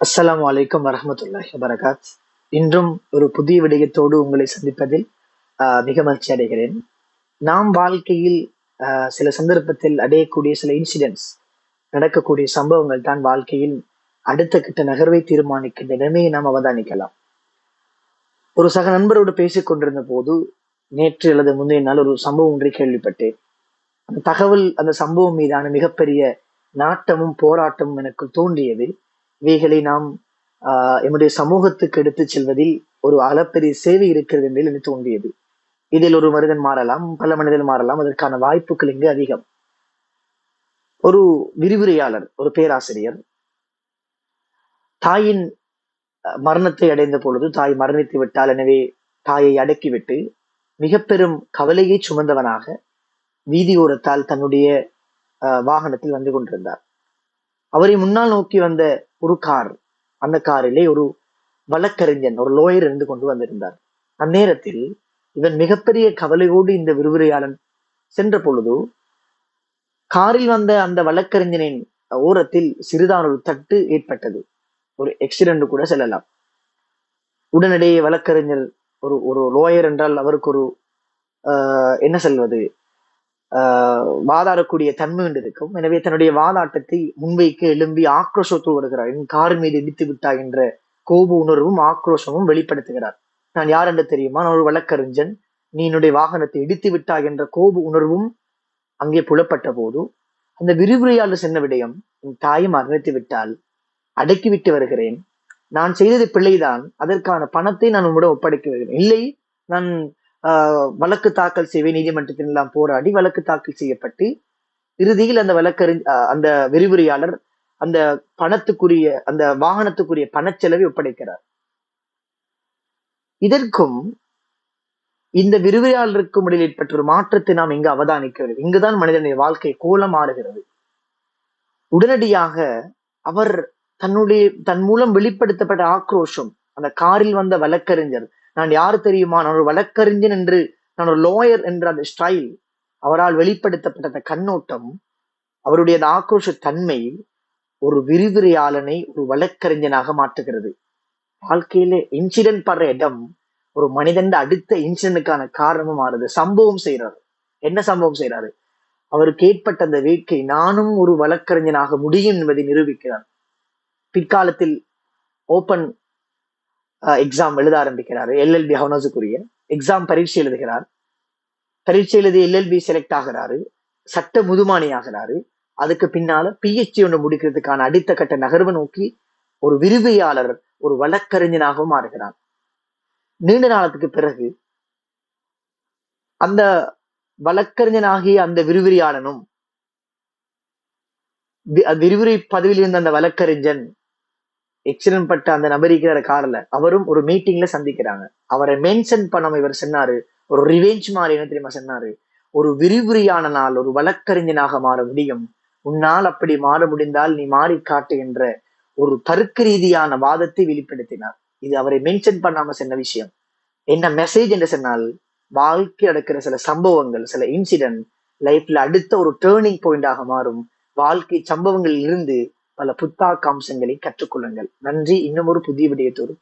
அஸ்லாம் வலைக்கம் வரமத்துல்லாஹி வபரகாத். இன்றும் ஒரு புதிய விடயத்தோடு உங்களை சந்திப்பதில் மிக மகிழ்ச்சி அடைகிறேன். நாம் வாழ்க்கையில் ஆஹ், சில சந்தர்ப்பத்தில் அடையக்கூடிய சில இன்சிடென்ட்ஸ் நடக்கக்கூடிய சம்பவங்கள் தான் வாழ்க்கையில் அடுத்த கட்ட நகர்வை தீர்மானிக்கின்ற நிலைமையை நாம் அவதானிக்கலாம். ஒரு சக நண்பரோடு பேசிக் கொண்டிருந்த போது நேற்று அல்லது முந்தைய நாள் ஒரு சம்பவம் ஒன்றை கேள்விப்பட்டேன். அந்த தகவல் அந்த சம்பவம் மீதான மிகப்பெரிய நாட்டமும் போராட்டமும் எனக்கு தோன்றியது. இவைகளை நாம் ஆஹ், எம்முடைய சமூகத்துக்கு எடுத்துச் செல்வதில் ஒரு அளப்பெரிய சேவை இருக்கிறது என்று எனக்கு தோன்றியது இதில் ஒரு மனிதன் மாறலாம் பல மனிதன் மாறலாம் அதற்கான வாய்ப்புகள் இங்கு அதிகம். ஒரு விரிவுரையாளர் ஒரு பேராசிரியர் தாயின் அஹ், மரணத்தை அடைந்த பொழுது தாய் மரணித்து விட்டால் எனவே தாயை அடக்கிவிட்டு மிக பெரும் கவலையை சுமந்தவனாக வீதியோரத்தால் தன்னுடைய அஹ், வாகனத்தில் வந்து கொண்டிருந்தார். அவரை முன்னால் நோக்கி வந்த ஒரு கார் அந்த காரிலே ஒரு வழக்கறிஞன் ஒரு லோயர் இருந்து கொண்டு வந்திருந்தார். அந்நேரத்தில் இவன் மிகப்பெரிய கவலையோடு இந்த விரிவுரையாளன் சென்ற பொழுது காரில் வந்த அந்த வழக்கறிஞனின் ஓரத்தில் சிறிதான ஒரு தட்டு ஏற்பட்டது. ஒரு எக்ஸிடென்ட் கூட செல்லலாம். உடனடியே வழக்கறிஞர் ஒரு ஒரு லோயர் என்றால் அவருக்கு ஒரு என்ன செல்வது? வாதாடக்கூடிய தன்மை ஒன்று இருக்கும். எனவே தன்னுடைய வாதாட்டத்தை முன்வைக்க எழும்பி ஆக்ரோஷத்தோடு வருகிறார் என் கார் மீது இடித்து விட்டாய் என்ற கோப உணர்வும் ஆக்ரோஷமும் வெளிப்படுத்துகிறார். நான் யார் என்று தெரியுமா? நான் ஒரு வழக்கறிஞன். நீ என்னுடைய வாகனத்தை இடித்து விட்டாய் என்ற கோப உணர்வும் அங்கே புலப்பட்ட போது அந்த விரிவுரையாளர் சென்ற விடயம் என் தாயும் மரணித்து விட்டால் அடக்கிவிட்டு வருகிறேன். நான் செய்தது பிள்ளைதான் அதற்கான பணத்தை நான் உம்மிடம் ஒப்படைக்க வருகிறேன் இல்லை நான் வழக்கு தாக்கல் செய்வேன் நீதிமன்றத்தில் எல்லாம் போராடி வழக்கு தாக்கல் செய்யப்பட்டு இறுதியில் அந்த வழக்கறி அந்த விரிவுரையாளர் அந்த பணத்துக்குரிய அந்த வாகனத்துக்குரிய பணச்செலவை ஒப்படைக்கிறார். இதற்கும் இந்த விரிவுரையாளருக்கும் இடையில் ஏற்பட்ட ஒரு மாற்றத்தை நாம் இங்கு அவதானிக்கிறது இங்குதான் மனிதனுடைய வாழ்க்கை கோலமாறுகிறது உடனடியாக அவர் தன்னுடைய தன் மூலம் வெளிப்படுத்தப்பட்ட ஆக்ரோஷம் அந்த காரில் வந்த வழக்கறிஞர் நான் யார் தெரியுமா? நான் ஒரு வழக்கறிஞன் என்று நான் ஒரு லோயர் என்ற அந்த ஸ்டைல் அவரால் வெளிப்படுத்தப்பட்ட அந்த கண்ணோட்டம் அவருடைய ஆக்ரோஷ தன்மை ஒரு விரிவுரையாளனை ஒரு வழக்கறிஞனாக மாற்றுகிறது. வாழ்க்கையில இன்சிடென்ட் படுற இடம் ஒரு மனிதன் அடுத்த இன்சிடென்ட்டுக்கான காரணமும் மாறுது. சம்பவம் செய்யறாரு என்ன சம்பவம் செய்யறாரு அவருக்கு ஏற்பட்ட அந்த வேட்கை நானும் ஒரு வழக்கறிஞனாக முடியும் என்பதை நிரூபிக்கிறார். பிற்காலத்தில் ஓபன் எக்ஸாம் எழுத ஆரம்பிக்கிறாரு. எல்எல்பி ஹவுனஸுக்குரிய எக்ஸாம் பரீட்சை எழுதுகிறார். பரீட்சை எழுதி எல்எல்பி செலக்ட் ஆகிறாரு. சட்ட முதுமானி ஆகிறாரு. அதுக்கு பின்னால பிஹெச்டி ஒன்று முடிக்கிறதுக்கான அடுத்த கட்ட நகர்வை நோக்கி ஒரு விரிவியாளர் ஒரு வழக்கறிஞனாகவும் மாறுகிறார். நீண்ட நாளத்துக்கு பிறகு அந்த வழக்கறிஞனாகிய அந்த விரிவிரியாளனும் விரிவுரை பதவியில் இருந்த அந்த வழக்கறிஞன் எக்ஸிடென்ட் பட்ட அந்த நபர் இருக்கிற கார்ல அவரும் ஒரு மீட்டிங்ல சந்திக்கிறாங்க. அவரை மென்ஷன் பண்ணாம இவர் சொன்னாரு ஒரு ரிவேஞ்ச் மாதிரி என்ன தெரியுமா சொன்னாரு? ஒரு விரிவுரையான நாள் ஒரு வழக்கறிஞனாக மாற முடியும். உன்னால் அப்படி மாற முடிந்தால் நீ மாறி காட்டு என்ற ஒரு தர்க்க ரீதியான வாதத்தை வெளிப்படுத்தினார். இது அவரை மென்ஷன் பண்ணாம சொன்ன விஷயம். என்ன மெசேஜ் என்று சொன்னால் வாழ்க்கை நடக்கிற சில சம்பவங்கள் சில இன்சிடென்ட் லைஃப்ல அடுத்த ஒரு டேர்னிங் பாயிண்டாக மாறும். வாழ்க்கை சம்பவங்களில் இருந்து பல புத்தாக்க அம்சங்களை கற்றுக்கொள்ளுங்கள். நன்றி. இன்னும் ஒரு புதிய விடயத்தோடு.